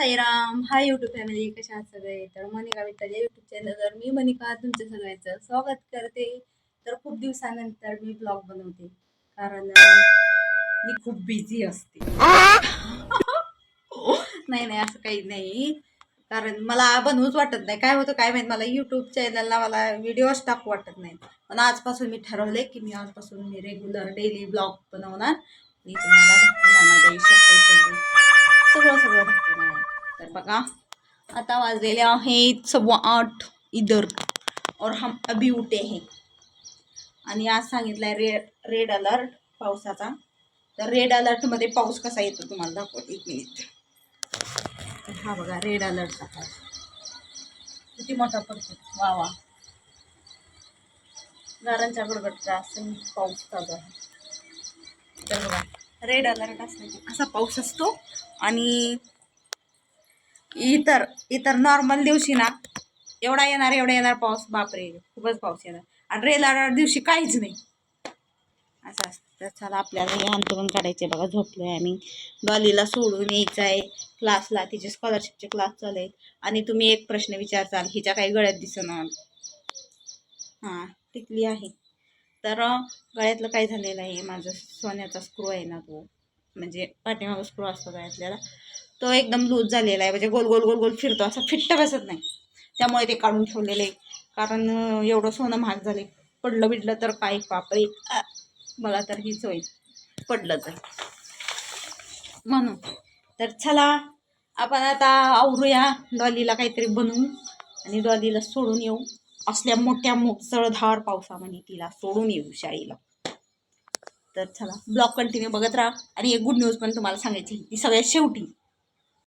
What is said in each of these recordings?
साईराम हाय YouTube family कशा आहात सगळे? तर मनिका विठ्ठल या युट्यूब चॅनलवर मी मनिका तुमच्या सगळ्यांचं स्वागत करते. तर खूप दिवसानंतर मी ब्लॉग बनवते. कारण मी खूप बिझी असते. नाही नाही असं काही नाही. कारण मला बनवूच वाटत नाही. काय होतं काय माहीत? मला युट्यूब चॅनलला मला व्हिडिओज टाकू वाटत नाही. पण आजपासून मी ठरवले की मी आजपासून मी रेग्युलर डेली ब्लॉग बनवणार. मी तुम्हाला माझ्या आयुष्यात सगळं सगळं दाखवणार आहे. तर बघा आता वाजलेले आहेत सव्वा आठ इधर और हम अभी उठे हैं. आणि आज सांगितलंय रे रेड अलर्ट पावसाचा. तर रेड अलर्टमध्ये पाऊस कसा येतो तुम्हाला दाखवतो एक मिनिट हा बघा रेड अलर्टचा पाऊस. किती मोठा पडतो. वा वा. गारांच्या गडगडचा असं पाऊस चालू आहे. तर बघा रेड अलर्ट असला की असा पाऊस असतो. आणि इतर इतर नॉर्मल दिवशी ना एवढा येणार एवढा येणार पाऊस बापरे खूपच पाऊस येणार. आणि रेल अलर्ट दिवशी काहीच नाही. असं असतं. तर चला आपल्याला हे अंतरून काढायचे बघा झोपलो आहे आम्ही. डॉलीला सोडून यायचं आहे क्लासला तिचे स्कॉलरशिपचे क्लास चालू आहेत. आणि तुम्ही एक प्रश्न विचारचाल हिच्या काही गळ्यात दिसणार. हां टिकली आहे. तर गळ्यातलं काय झालेलं आहे? माझं सोन्याचा स्क्रू आहे ना तो. म्हणजे पाठीमागं स्क्रू असतो गळ्यातल्याला तो एकदम लूज झालेला आहे. म्हणजे गोल गोल गोल गोल फिरतो. असं फिट्ट बसत नाही. त्यामुळे ते काढून ठेवलेलं. आहे कारण एवढं सोनं महाग झाले. पडलं बिडलं तर काय? बापरे. मला तर हीच होईल पडलं तर. म्हणून. तर चला आपण आता आवरूया डॉलीला काहीतरी बनवू आणि डॉलीला सोडून येऊ. असल्या मोठ्या मुसळधार पावसामध्ये तिला सोडून येऊ शाळेला. तर चला ब्लॉग कंटिन्यू बघत राहा. आणि एक गुड न्यूज पण तुम्हाला सांगायची ती सगळ्यात शेवटी.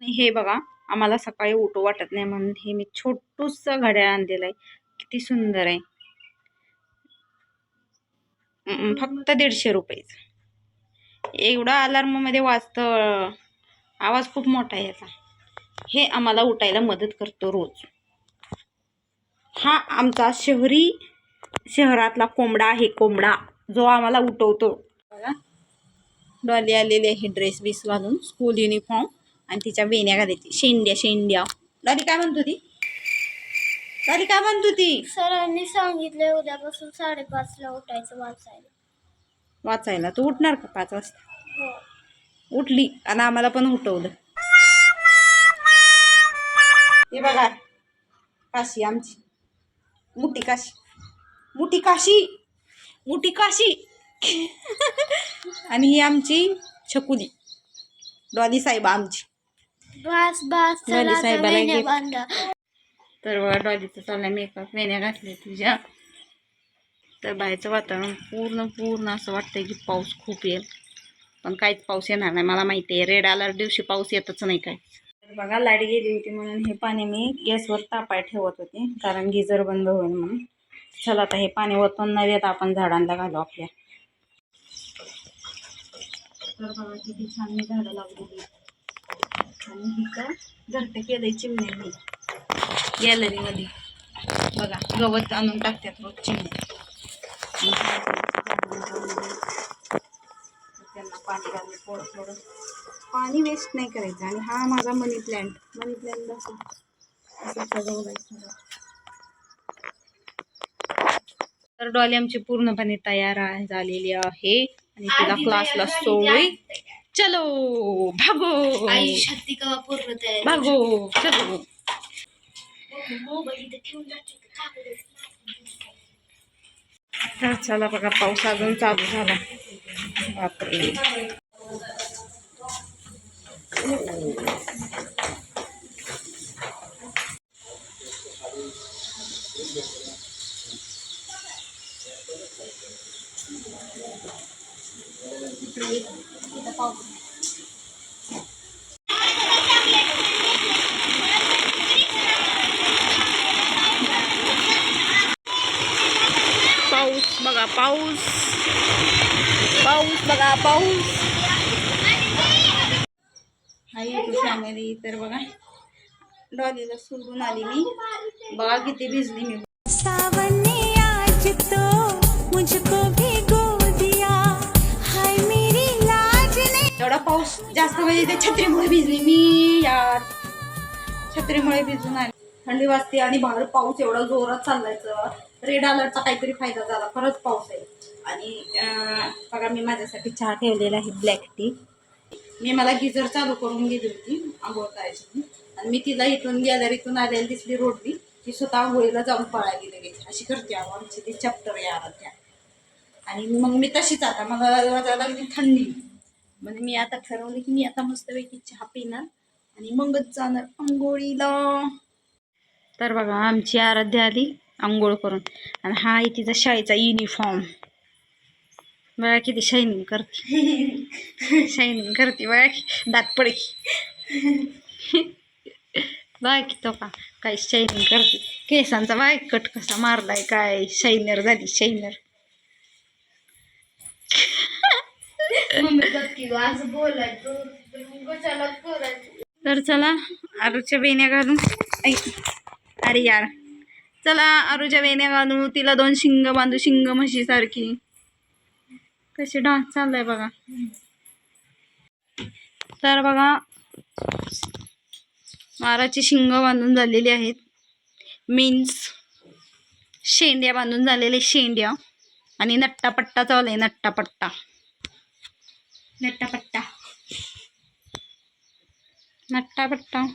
हे बघा आम्हाला सकाळी उठू वाटत नाही म्हणून हे मी छोटूसं घड्याळ आणलेलं आहे. किती सुंदर आहे. फक्त दीडशे रुपयेचं. एवढा अलार्ममध्ये वाजतं. आवाज खूप मोठा आहे याचा. हे आम्हाला उठायला मदत करतो रोज. हा आमचा शहरी शहरातला कोंबडा आहे कोंबडा. जो आम्हाला उठवतो. डॉली आलेली आहे ड्रेस बीस घालून स्कूल युनिफॉर्म आणि तिच्या वेण्या घालायची. शेंड्या शेंड्या. डॉली काय म्हणतो ती डॉली काय म्हणतो ती सरांनी सांगितले उद्यापासून साडेपाचला उठायचं वाचायला. वाचायला. तू उठणार का पाच वाजता? हो. उठली. आणि आम्हाला पण उठवलं. हे बघा काशी आमची. मोठी काशी. मोठी काशी. मोठी काशी. आणि ही आमची छकुली. डॉली साहेबा आमची. बस बस साहेबाला gift. बांधा. तर बघा डॉलीचं चालला मेकअप वेण्या घातल्या तुझ्या. तर बाहेरचं वातावरण पूर्ण पूर्ण असं वाटतंय की पाऊस खूप येईल. पण काहीच पाऊस येणार नाही. मला माहिती आहे रेड अलर्ट दिवशी पाऊस येतच नाही काय तर बघा लाइट गेली होती म्हणून हे पाणी मी गॅसवर तापाय ठेवत होते. कारण गिजर बंद होईल म्हणून. चला आता हे पाणी ओतून न देता आपण झाडांना घालू आपल्या. तर बघा किती छान मी झाडं लावलेली आणि तिथं घरटं केलंय चिमण्यांनी. गॅलरीमध्ये बघा गवत आणून टाकतात रोज चिमण्या. त्यांना पाणी घालून थोडं थोडं पाणी वेस्ट नाही करायचं. आणि हा माझा मनी प्लॅन्ट मनी प्लॅन्ट असं असं सजवलं तर डॉली आमची पूर्णपणे तयार आहे झालेली आहे. आणि तिला क्लासला सोडली चलो भागो. भागो चलो. तर चला बघा पाऊस अजून चालू झाला. बापरे. पाऊस बघा पाऊस. पाऊस बघा पाऊस. हाय युट्यूब फॅमिली तर बघा डॉलीला सोडून आली मी. बघा किती भिजली मी. सावन ने आज तो मुझको भिगो एवढा पाऊस जास्त म्हणजे ते छत्रीमुळे भिजली. मी यार. छत्रीमुळे भिजून आले. थंडी वाजते आणि बाहेर पाऊस एवढा जोरात चाललायचं. रेड अलर्टचा काहीतरी फायदा झाला. खरंच पाऊस आहे. आणि बघा मी माझ्यासाठी चहा ठेवलेला आहे ब्लॅक टी मी मला गिजर चालू करून गेली होती. आंघोळ करायची आणि मी तिला इथून गॅलरीतून आलेली दिसली रोडली ती स्वतः आंघोळीला जाऊन पळाली लगेच. अशी करते अहो आमची ती चॅप्टर या त्या आणि मग मी तशीच आता. मला वाजायला लागली थंडी. म्हणजे मी आता ठरवलं की मी आता मस्तपैकी चहा पिणार आणि मगच जाणार आंघोळीला. तर बघा आमची आराध्या आली आंघोळ करून. आणि हा आहे तिचा शाळेचा युनिफॉर्म बघा किती शायनिंग करते. शायनिंग करते बघा की दात पडे बघा की तो का काय शायनिंग करते. केसांचा की कट कसा मारलाय काय शायनर झाली शायनर मम्मी बघ आज बोलायचं तर चला आरूच्या वेण्या घालू ऐ अरे यार. चला आरूच्या वेण्या घालू तिला दोन शिंग बांधू शिंग म्हशीसारखी कशी डान्स चाललाय बघा. तर बघा माराची शिंग बांधून झालेली आहेत. मीन्स शेंड्या बांधून झालेले शेंड्या. आणि नट्टापट्टा चालू आहे नट्टापट्टा. नट्टापट्टा नट्टापट्टा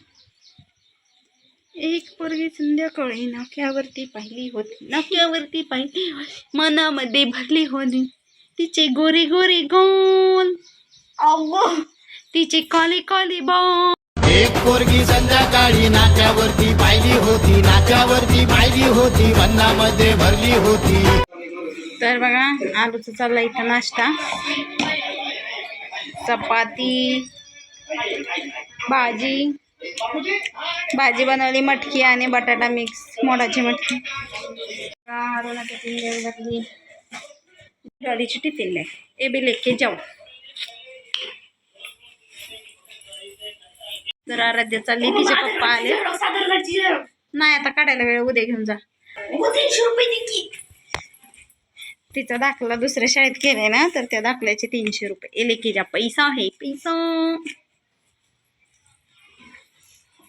एक पोरगी संध्याकाळी नाक्यावरती पाहिली होती. नाक्यावरती पाहिली होती. मनामध्ये भरली होती. तिचे गोरे गोरे गोल. तिचे काले काले बॉल. एक पोरगी संध्याकाळी नाक्यावरती पाहिली होती. नाक्यावरती पाहिली होती. भन्नामध्ये भरली होती. तर बघा आलूचा चालला इथं नाश्ता. चपाती भाजी भाजी बनवली मटकी आणि बटाटा मिक्स मोडाची मटकी. आरूला टिफिन लागली. डॉलीची टिफिन नाही. ए बी लेके जाऊ. तर आराध्य चालली तिचे पप्पा आले. नाही आता काढायला वेळ उद्या घेऊन जा. तिचा दाखला दुसऱ्या शाळेत केलाय ना तर त्या दाखल्याचे तीनशे रुपये. एलेकीचा पैसा आहे पैसा.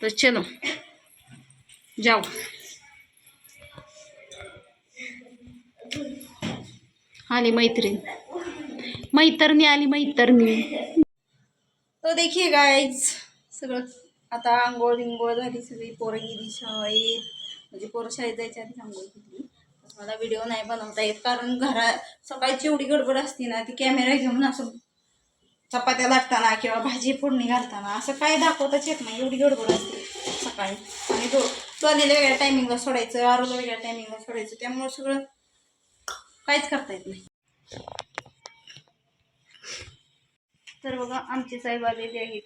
तर चलो. जाऊ. आली मैत्रीण. मैतरणी आली मैतरणी. तो देखील गायच सगळं आता आंघोळ बिंघोळ झाली सगळी पोरं गेली शाळेत. म्हणजे पोरं शाळेत जायच्या आधी आंघोळ मला व्हिडिओ नाही बनवता येत. कारण घरा सकाळची एवढी गडबड असते ना ती कॅमेरा घेऊन असं चपात्या लाटताना किंवा भाजी फोडणी घालताना असं काय दाखवताच येत नाही. एवढी गडबड असते सकाळी. आणि तो टोलीला वेगळ्या टायमिंगला सोडायचं आरोला वेगळ्या टायमिंगला सोडायचं. त्यामुळे सगळं काहीच करता येत नाही. तर बघा आमचे साहेब आलेले आहेत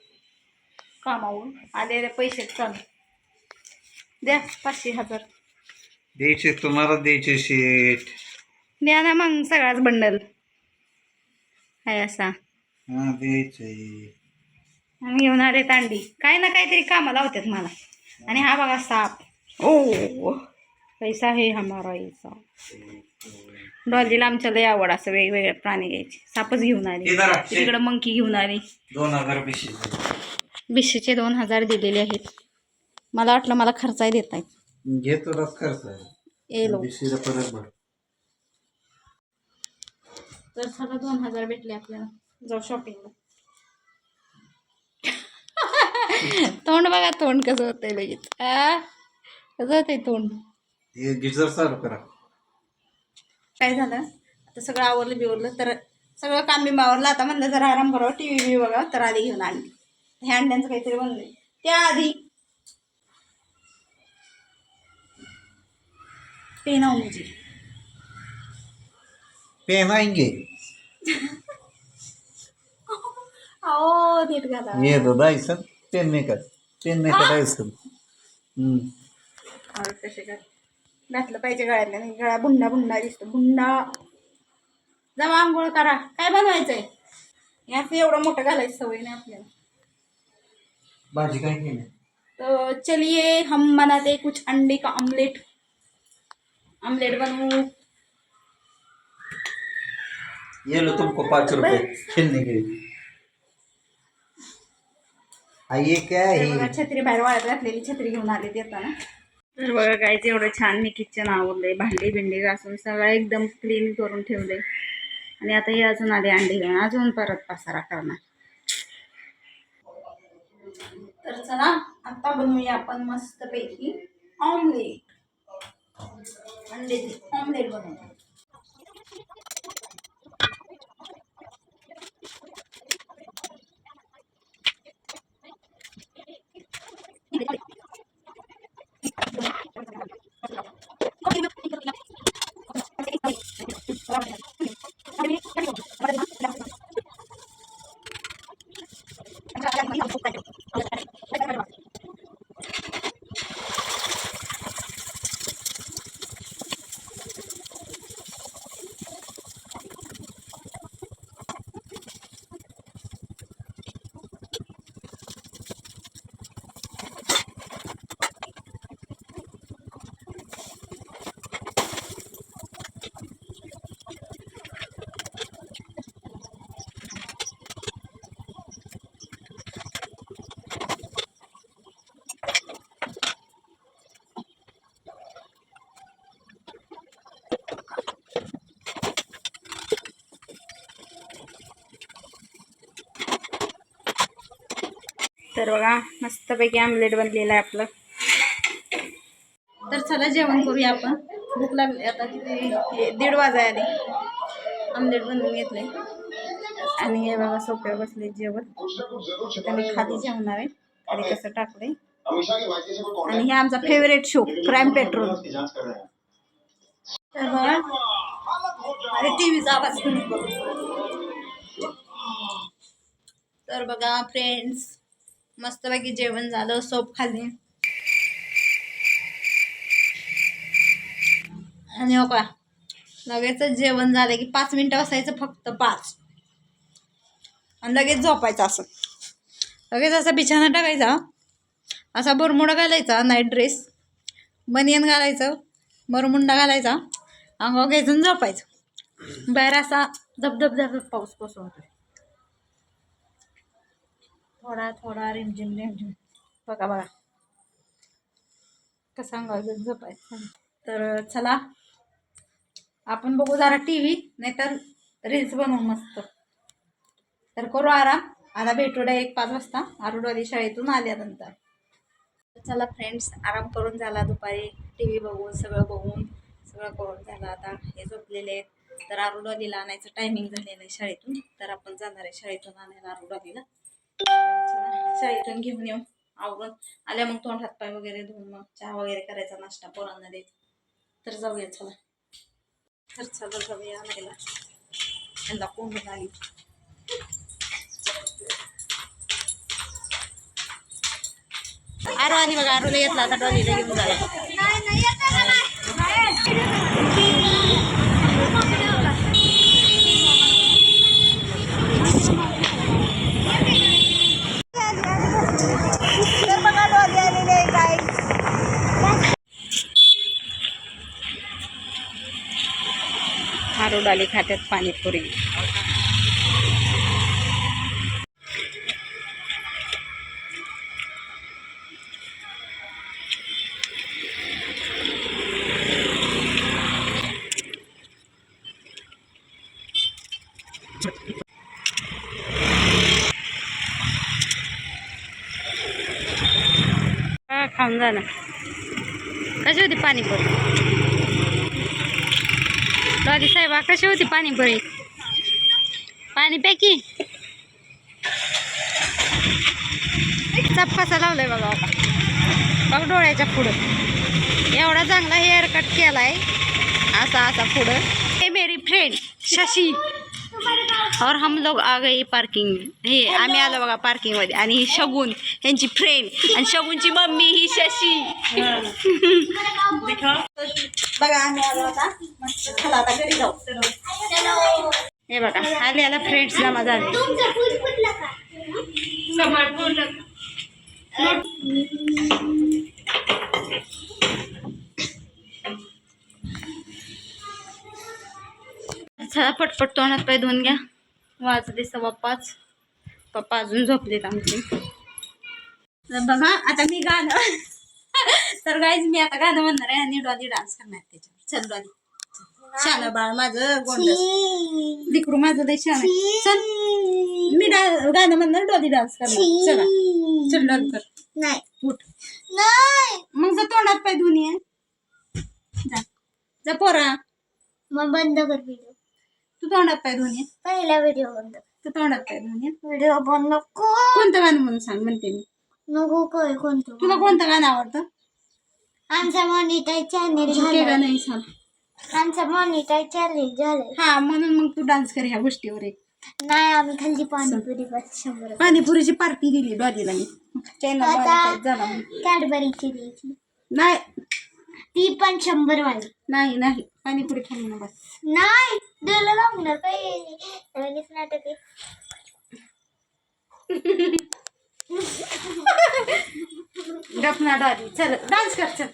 कामावरून. आलेले पैसे चालू. द्या पाचशे हजार. द्यायचे तुम्हाला द्यायचे शेट द्या ना मग सगळाच बंडल आहे असा. हा द्यायचे आम्ही घेऊन आले तांडी. काय ना काहीतरी कामं लावतात मला. आणि हा बघा साप. ओ. पैसा आहे हमारा ऐसा डॉलीला आमच्या लय आवड असं वेगवेगळे प्राणी घ्यायचे. सापच घेऊन आले. हे. तिकडं मंकी घेऊन आले. दोन हजार पैसे बिशीचे दोन हजार दिलेले आहेत. मला वाटलं मला खर्चाय देत आहेत घेतो खर्च. ए लो बिशीला परत भर तर चला दोन हजार भेटले आपल्याला. जाऊ शॉपिंगला तोंड बघा तोंड कसं होतंय लगेच. कसं होतंय तोंड? हे काय झालं? आता सगळं आवरलं बिवरलं तर सगळं काम बी आवरलं आता म्हणलं जरा आराम करावं टी व्ही बी बघा तर आधी घेऊन आणली. ह्या अंड्यांचं काहीतरी बनलंय. त्याआधी पेन आहो मुझे पेन आएंगे अहो नीट घाला ये दो Dyson pen maker pen maker Dyson hmm. और कसे काय? घातलं पाहिजे गळ्यातल्या नाही गळा बुंडा बुंडा दिसतो बुंडा. जावा आंघोळ करा. काय बनवायचंय? याचं एवढं मोठं घालायची सवय नाही आपल्याला. भाजी काय केली? तो चलिए हम बनाते कुछ अंडे का ऑमलेट ऑमलेट बनवू. ये लो तुमको पाँच खेलने के लिए. आई क्या बघा है छत्री बाहेर वाळत घातलेली छत्री घेऊन आले येताना तर बघा काय एवढं छान मी किचन आवडलंय भांडी बिंडी घासून सगळं एकदम क्लीन करून ठेवलंय. आणि आता हे अजून आले अंडे घेऊन. अजून परत पसारा करणार. तर चला आता बनवूया आपण मस्तपैकी ऑमलेट अंड्याचे ऑमलेट बनवूया तर बघा मस्तपैकी आमलेट बनलेलं आहे आपलं. तर चला जेवण करूया आपण. भूक लागली आता किती? दीड वाजाय आले. आमलेट बनवून घेतले आणि हे बघा सोप्यावर बसले जेवण. आणि खाली जेवणार आहे. खाली कसं टाकले आणि हे आमचा फेवरेट शो क्राईम पेट्रोल तर बघा. अरे टी व्हीचा आवाज करू. तर बघा फ्रेंड्स मस्तपैकी जेवण झालं सोप खाल्ली. आणि हो का लगेच जेवण झालं की पाच मिनटं बसायचं फक्त पाच. आणि लगेच झोपायचं असं. लगेच असा बिछाना टाकायचा असा बरमुडा घालायचा नाईट ड्रेस बनियन घालायचं बरमुंडा घालायचा अंगावर घ्यायचं झोपायचं. बाहेर असा धबधब धबधब पाऊस होतो थोडा थोडा रिमझिम रिमझिम बघा बघा. कसा अंगावर झोपायचं तर चला आपण बघू जरा टी व्ही नाहीतर रील्स बनवू मस्त. तर करू आराम. आता भेटू एक पाच वाजता. आरुडवाडी शाळेतून आल्यानंतर चला फ्रेंड्स आराम करून झाला दुपारी. टी व्ही बघून सगळं बघून सगळं करून झालं आता. हे झोपलेले आहेत. तर आरुडवाडीला आणायचं टायमिंग झालेलं आहे शाळेतून. तर आपण जाणार आहे शाळेतून आणायला आरुडवाडीला चला शाळेतून घेऊन येऊ. आवरून. आल्या मग तोंड हातपाय वगैरे धुवून मग चहा वगैरे करायचा नाश्ता पोरांना देत तर जाऊया चला. तर चला जाऊया आणायला. यांना कोण आली? आरो आणि बघा आरोला घेतला आता डॉलीला घेऊन झाला तर बघा डॉली आलेली आहे काय आरो खात्यात पाणीपुरी खाऊन जा ना. कशी होती पाणीपुरी? दादी साहेबा कशी होती पाणीपुरी पाणी पैकी चप कसा लावलाय बघा आता. बघ डोळ्याच्या पुढं. एवढा चांगला हेअर कट केलाय. असा असा पुढं. हे मेरी फ्रेंड शशी. और हम लोग आ गए पार्किंग हे आम्ही आलो बघा पार्किंगमध्ये. आणि ही शगुन यांची फ्रेंड आणि शगुनची मम्मी ही शशी. बघा आम्ही आलो आता. मस्त. चला आता घरी जाऊ. हे बघा आले आला फ्रेंड्सला माझा झाले चला पटपट तोंडात पाय धुवून घ्या. वाजले सव्वा पाच. पप्पा अजून झोपलेत आमचे. बघा आता मी गाणं तर गाईज मी आता गाणं म्हणणार आहे आणि डॉली डान्स करणार त्याच्यावर. चल डॉली. शान बाळ माझं लिकरू माझं लय आहे. चल. मी गाणं म्हणणार डॉली डान्स करणार. चला. चल डॉली कर. नाही. उठ. नाही. मग जर तोंडात पाय दोन्ही आहे जा. जा पोरा. मग बंद कर व्हिडिओ तू तोंडात पाय आहे. पहिला व्हिडिओ बंद तू तोंडात पाय आहे. व्हिडिओ बंद कोणतं गाणं म्हणून सांग म्हणते मी. नको काय कोणतं? तुला कोणतं गाणं आवडतं? आमचा मॉनिटाईज चॅनेल ते झालं नाही सांग आमचा मॉनिटाईज चॅनेल झालंय. हा म्हणून मग तू डान्स कर ह्या गोष्टीवर एक. नाही आम्ही खाल्ली पाणीपुरी बस शंभर पाणीपुरीची पार्टी दिली डॉलीला मी. चैन आता- झाला म्हणून. कॅडबरीची द्यायची. नाही. ती पण शंभर वाली नाही नाही. पाणीपुरी खाल्ली ना बस नाही द्यायला लागणार काय लगेच नाटक आहे. गपना डॉली। चल डान्स कर चल।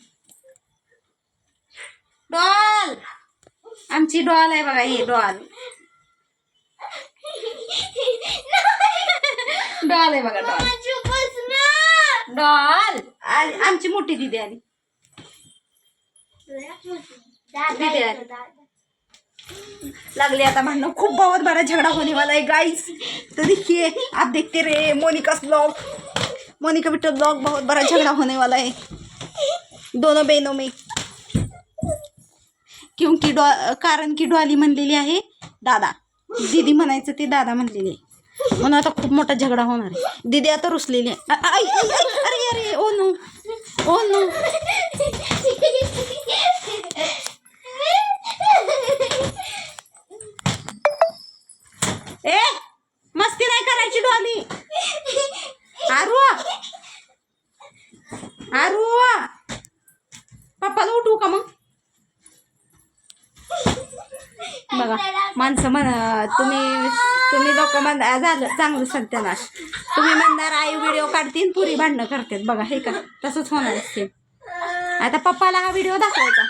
डॉल। आमची डॉल आहे बघा ही डॉल. डॉल आहे बघा डॉल. डॉल. आली- आमची मोठी दिदी आली. दादा दादा. लागले आता भांडणं. खूप बहुत बड़ा झगड़ा होने वाला है गाइस तो देखिए आप देखते रहे मोनिका ब्लॉग मोनिका बिट्टो ब्लॉग बहुत बड़ा झगड़ा होने वाला है। दोनों बहनों में। क्योंकि डॉ कारण की डॉली म्हणलेली आहे दादा. दीदी म्हणायचं ते दादा म्हणलेली. आहे म्हणून आता खूप मोठा झगडा होणार आहे. दीदी आता रुसलेली आहे. आ- आई, आई, आई, अरे अरे ओ नो ओ नो ए मस्ती नाही करायची डॉली आरू आरू पप्पाला उठवू का मग बघा माणसं म्हण तुम्ही तुम्ही लोक म्हण झालं चांगलं सत्यानाश. तुम्ही म्हणणार आई व्हिडिओ काढतील पुरी भांडणं करतात. बघा हे का? तसंच होणार असते आता पप्पाला हा व्हिडिओ दाखवायचा.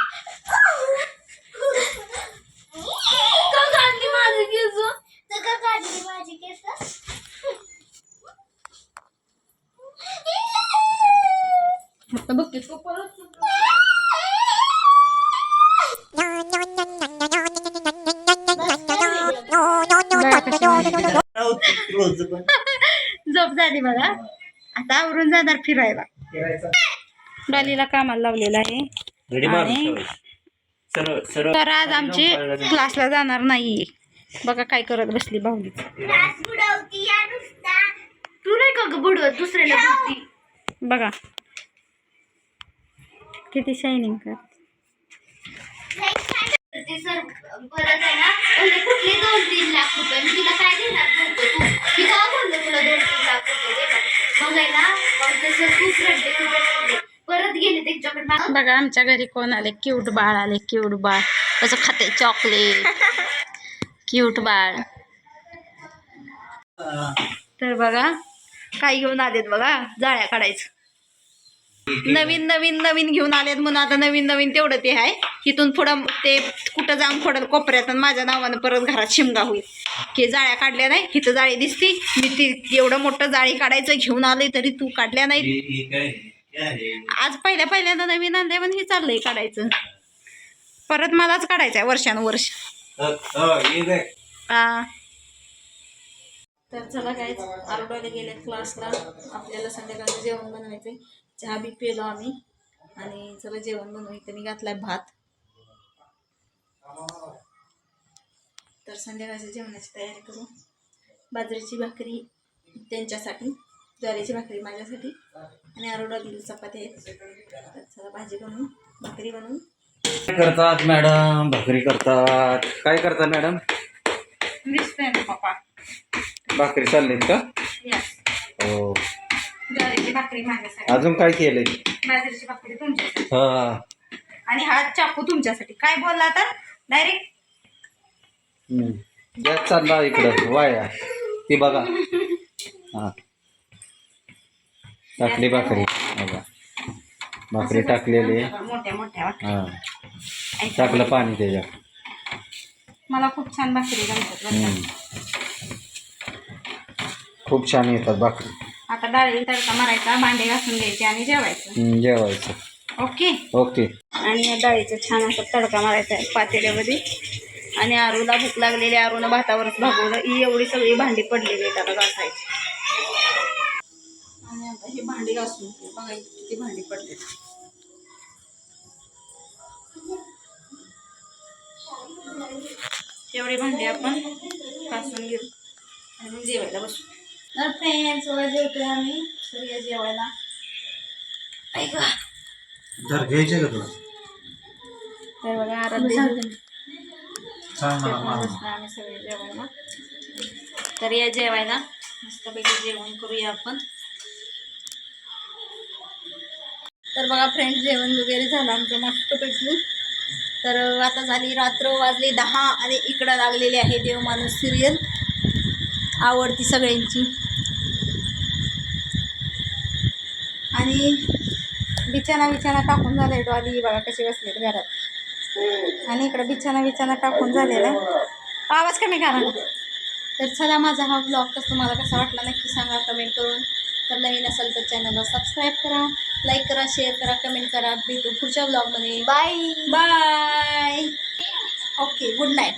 का झोप झाली बघा. आता आवरून जाणार फिरायला. डॉलीला कामाला लावलेलं आहे. आणि तर आज आमची क्लासला जाणार नाहीये. बघा काय करत बसली बाहुली नुसता. तू नाही का बुडवत दुसऱ्याला बुडती बघा. किती शायनिंग कर ते सर. परत आहे ना कुठले दोन तीन लाख रुपये. मी तुला काय देणार? मी काय म्हणलं तुला दोन तीन लाख रुपये मग आहे ना मग ते सर खूप रडले खूप रडले. परत गेले त्याच्याकडे. माग बघा आमच्या घरी कोण आले? क्यूट बाळ आले क्यूट बाळ. कसं खाते चॉकलेट क्यूट बाळ. तर बघा काय घेऊन आलेत बघा जाळ्या काढायचं. नवीन नवीन नवीन घेऊन आलेत म्हणून आता नवीन नवीन तेवढं ते आहे इथून पुढं ते कुठं जाऊन फोडल कोपऱ्यात आणि माझ्या नावानं परत घरात शिमगा होईल. की जाळ्या काढल्या नाही इथं जाळी दिसती. मी ती एवढं मोठं जाळी काढायचं घेऊन आले तरी तू काढल्या नाही आज पहिल्या पहिल्यांदा नवीन आणलंय पण हे चाललंय काढायचं. परत मलाच काढायचं आहे वर्षानुवर्ष. हा तर चला काय आरोडवाले गेले क्लासला आपल्याला संध्याकाळचं जेवण बनवायचंय. चहा बी पेलो आम्ही. आणि चला जेवण बनवू इथं मी घातलाय भात. तर संध्याकाळच्या जेवणाची तयारी करू. बाजरीची भाकरी त्यांच्यासाठी ज्वारीची भाकरी माझ्यासाठी आणि आरोडवाली चपाती आहेत. तर चला भाजी बनवू भाकरी बनवू. काय करतात मॅडम? भाकरी करतात. काय करतात मॅडम? पप्पा भाकरी चाललीत का? हो. ज्वारीची भाकरी माझ्यासाठी. अजून काय केलंय? बाजरीची भाकरी तुमच्यासाठी. हा. आणि हा चाकू तुमच्यासाठी. काय बोलला तर डायरेक्ट हम्म. गॅस चालला इकडं. वाया. ती बघा. हा. टाकली भाकरी. बघा. भाकरी टाकलेली. आहे. मोठ्या मोठ्या भाकरी. हा. टाकलं पाणी त्याच्यात. मला खूप छान भाकरी जमतात बरं का. हम्म. खूप छान येतात भाकरी. आता डाळी तडका मारायचा भांडे घासून घ्यायचे आणि जेवायचं. जेवायचं. ओके? ओके. आणि डाळीचं छान असं तडका मारायचा आहे पातेल्यामध्ये. आणि आरूला भूक लागलेली आरूनं भातावरच भागवलं. ही एवढी सगळी भांडी पडलेली आहेत आता घासायची. आणि आता ही भांडी घासून घेऊ. बघा इथे किती भांडी पडली एवढी भांडी आपण घासून घेऊ. आणि मग जेवायला बसू. तर फ्रेंड्स जेवतोय आम्ही. तर या जेवायला ऐका तर घ्यायचे का तुला? तर बघा आराध्य सांग मला जेवण मामा. बसलो आम्ही सगळे जेवायला. तर या जेवायला. मस्तपैकी जेवण करूया आपण. तर बघा फ्रेंड्स जेवण वगैरे झालं आमचं मस्तपैकी. तर आता झाली रात्र वाजली दहा आणि इकडं लागलेली आहे देव माणूस सिरियल आवडती सगळ्यांची. आणि बिछाना बिछाना टाकून झाले डॉली बघा कशी बसलेत घरात. आणि इकडं बिछाना बिछाना टाकून झालेला आहे. आवाज कमी करा तर चला माझा हा ब्लॉग कसं तुम्हाला कसा वाटला नक्की सांगा कमेंट करून. तर नवीन असेल तर चॅनलला सबस्क्राईब करा लाईक करा शेअर करा कमेंट करा. भेटू पुढच्या ब्लॉगमध्ये bye bye okay good night